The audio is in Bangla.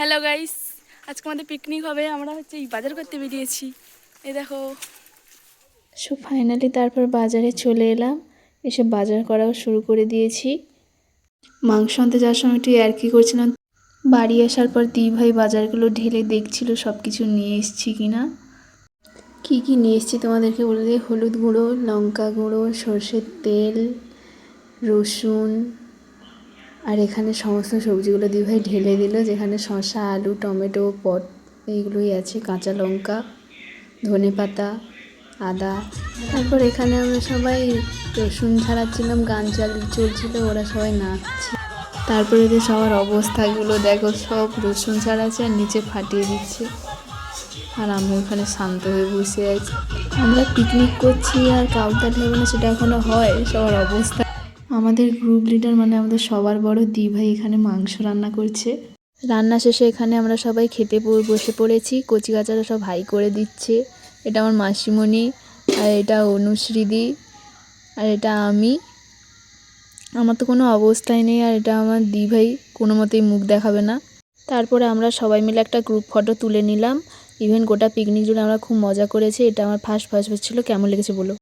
হ্যালো গাইস আজকে আমাদের পিকনিক হবে। আমরা হচ্ছে এই বাজার করতে বেরিয়েছি। এই দেখো। সো ফাইনালি তারপর বাজারে চলে এলাম। এসে বাজার করাও শুরু করে দিয়েছি। মাংস আনতে যাওয়ার সময় একটু আর কি করছিলাম? বাড়ি আসার পর দি ভাই বাজারগুলো ঢেলে দেখছিল সব কিছু নিয়ে এসছি কি না কী কী নিয়ে এসছি তোমাদেরকে বলে দিই? হলুদ গুঁড়ো, লঙ্কা গুঁড়ো, সর্ষের তেল, রসুন আর এখানে সমস্ত সবজিগুলো দি ভাই ঢেলে দিল, যেখানে শসা, আলু, টমেটো, পট, এইগুলোই আছে, কাঁচা লঙ্কা, ধনে পাতা, আদা। তারপর এখানে আমরা সবাই রসুন ছাড়াচ্ছিলাম, গান চাল চলছিল, ওরা সবাই নাচছে। তারপরে যে সবার অবস্থাগুলো, দেখো সব রসুন ছাড়াচ্ছে আর নিচে ফাটিয়ে দিচ্ছে। আর আমি ওখানে শান্ত হয়ে বসে আছি। আমরা পিকনিক করছি আর হবে না, সেটা এখনও হয়, সবার অবস্থা। আমাদের গ্রুপ লিডার মানে আমাদের সবার বড় দি ভাই এখানে মাংস রান্না করছে। রান্না শেষে এখানে আমরা সবাই খেতে বসে পড়েছি, কচি কাচারা সব হাই করে দিচ্ছে। এটা আমার মাসিমণি, আর এটা অনুশ্রীদি, আর এটা আমি। আমার তো কোনো অবস্থাই নেই, আর এটা আমার দি ভাই কোনো মতেই মুখ দেখাবে না। তারপরে আমরা সবাই মিলে একটা গ্রুপ ফটো তুলে নিলাম। ইভেন গোটা পিকনিক জুড়ে আমরা খুব মজা করেছি, এটা আমার ফার্স্ট ফার্স্ট ছিল, কেমন লেগেছে বলো?